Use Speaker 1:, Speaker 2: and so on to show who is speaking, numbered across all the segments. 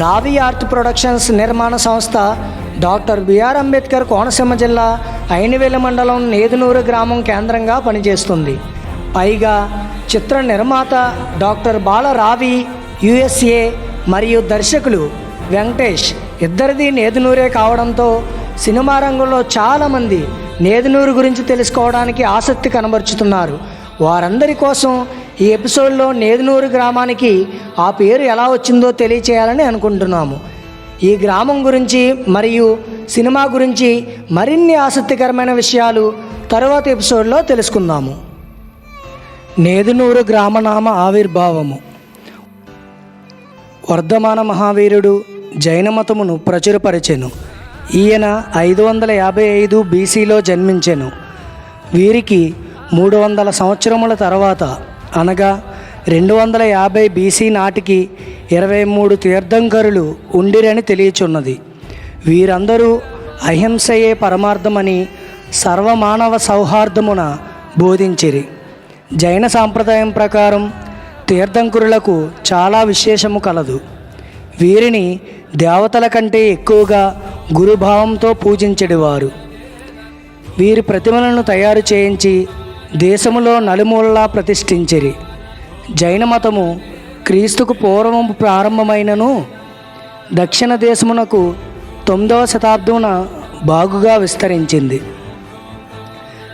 Speaker 1: రావి art productions నిర్మాణ సంస్థ డాక్టర్ బిఆర్ అంబేద్కర్ కోనసీమ జిల్లా అయినవేల మండలం నేదునూరు గ్రామం కేంద్రంగా పనిచేస్తుంది. పైగా చిత్ర నిర్మాత డాక్టర్ బాల రావి యుఎస్ఏ మరియు దర్శకులు వెంకటేష్ ఇద్దరిది నేదునూరే కావడంతో సినిమా రంగంలో చాలామంది నేదునూరు గురించి తెలుసుకోవడానికి ఆసక్తి కనబరుచుతున్నారు. వారందరి కోసం ఈ ఎపిసోడ్లో నేదునూరు గ్రామానికి ఆ పేరు ఎలా వచ్చిందో తెలియచేయాలని అనుకుంటున్నాము. ఈ గ్రామం గురించి మరియు సినిమా గురించి మరిన్ని ఆసక్తికరమైన విషయాలు తరువాత ఎపిసోడ్లో తెలుసుకుందాము. నేదునూరు గ్రామనామ ఆవిర్భావము. వర్ధమాన మహావీరుడు జైనమతమును ప్రచురపరిచెను. ఈయన ఐదు వందల యాభై ఐదు బీసీలో జన్మించెను. వీరికి మూడు వందల సంవత్సరముల తర్వాత అనగా రెండు వందల యాభై బీసీ నాటికి ఇరవై మూడు తీర్థంకరులు ఉండిరని తెలియచున్నది. వీరందరూ అహింసయే పరమార్థమని సర్వమానవ సౌహార్దమున బోధించిరి. జైన సాంప్రదాయం ప్రకారం తీర్థంకురులకు చాలా విశేషము కలదు. వీరిని దేవతల కంటే ఎక్కువగా గురుభావంతో పూజించేవారు. వీరి ప్రతిమలను తయారు చేయించి దేశములో నలుమూలలా ప్రతిష్ఠించిరి. జైన మతము క్రీస్తుకు పూర్వం ప్రారంభమైనను దక్షిణ దేశమునకు తొమ్మిదవ శతాబ్దమున బాగుగా విస్తరించింది.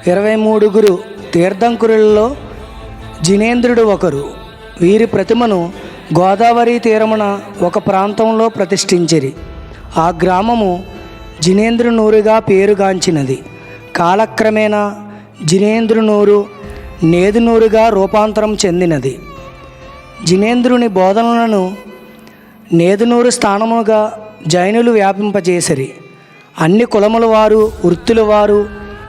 Speaker 1: ఇరవై మూడుగురు తీర్థంకురులలో జినేంద్రుడు ఒకరు. వీరి ప్రతిమను గోదావరి తీరమున ఒక ప్రాంతంలో ప్రతిష్ఠించిరి. ఆ గ్రామము జినేంద్రనూరుగా పేరుగాంచినది. కాలక్రమేణా జినేంద్రనూరు నేదునూరుగా రూపాంతరం చెందినది. జినేంద్రుని బోధనలను నేదునూరు స్థానముగా జైనులు వ్యాపింపజేసిరి. అన్ని కులముల వారు వృత్తుల వారు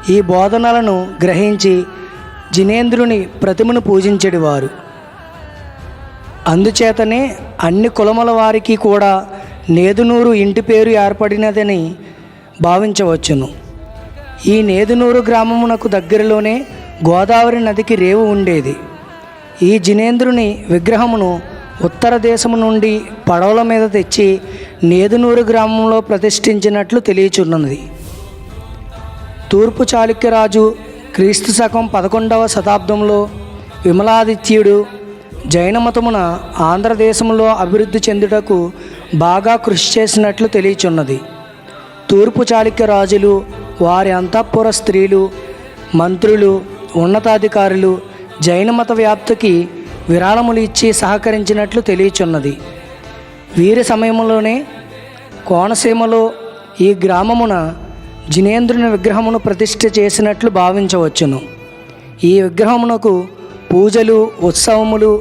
Speaker 1: ఈ బోధనలను గ్రహించి జినేంద్రుని ప్రతిమను పూజించేవారు అందుచేతనే అన్ని కులముల వారికి కూడా నేదునూరు ఇంటి పేరు ఏర్పడినదని భావించవచ్చును. ఈ నేదునూరు గ్రామమునకు దగ్గరలోనే గోదావరి నదికి రేవు ఉండేది. ఈ జినేంద్రుని విగ్రహమును ఉత్తర దేశము నుండి పడవల మీద తెచ్చి నేదునూరు గ్రామంలో ప్రతిష్ఠించినట్లు తెలియచున్నది. తూర్పు చాళుక్యరాజు క్రీస్తు శకం పదకొండవ శతాబ్దంలో విమలాదిత్యుడు జైనమతమున ఆంధ్రదేశంలో అభివృద్ధి చెందుటకు బాగా కృషి చేసినట్లు తెలియచున్నది. తూర్పు చాళుక్య రాజులు వారి అంతఃపుర స్త్రీలు మంత్రులు ఉన్నతాధికారులు జైనమత వ్యాప్తికి విరాళములు ఇచ్చి సహకరించినట్లు తెలియచున్నది. వీరి సమయంలోనే కోనసీమలో ఈ గ్రామమున జినేంద్రుని విగ్రహమును ప్రతిష్ఠ చేసినట్లు భావించవచ్చును. ఈ విగ్రహమునకు పూజలు ఉత్సవములు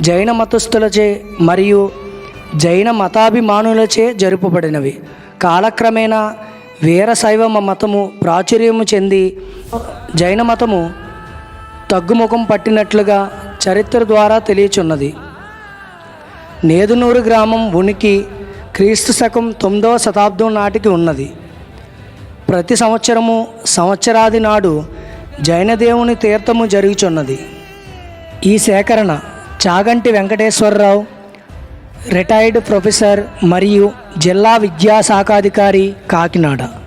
Speaker 1: జైన మతస్థులచే మరియు జైన మతాభిమానులచే జరుపబడినవి. కాలక్రమేణా వీరశైవ మతము ప్రాచుర్యము చెంది జైన మతము తగ్గుముఖం పట్టినట్లుగా చరిత్ర ద్వారా తెలియచున్నది. నేదునూరు గ్రామం ఉనికి క్రీస్తు శకం తొమ్మిదవ శతాబ్దం నాటికి ఉన్నది. ప్రతి సంవత్సరము సంవత్సరాది నాడు జైనదేవుని తీర్థము జరుగుచున్నది. ఈ సేకరణ చాగంటి వెంకటేశ్వరరావు రిటైర్డ్ ప్రొఫెసర్ మరియు జిల్లా విద్యాశాఖాధికారి కాకినాడ.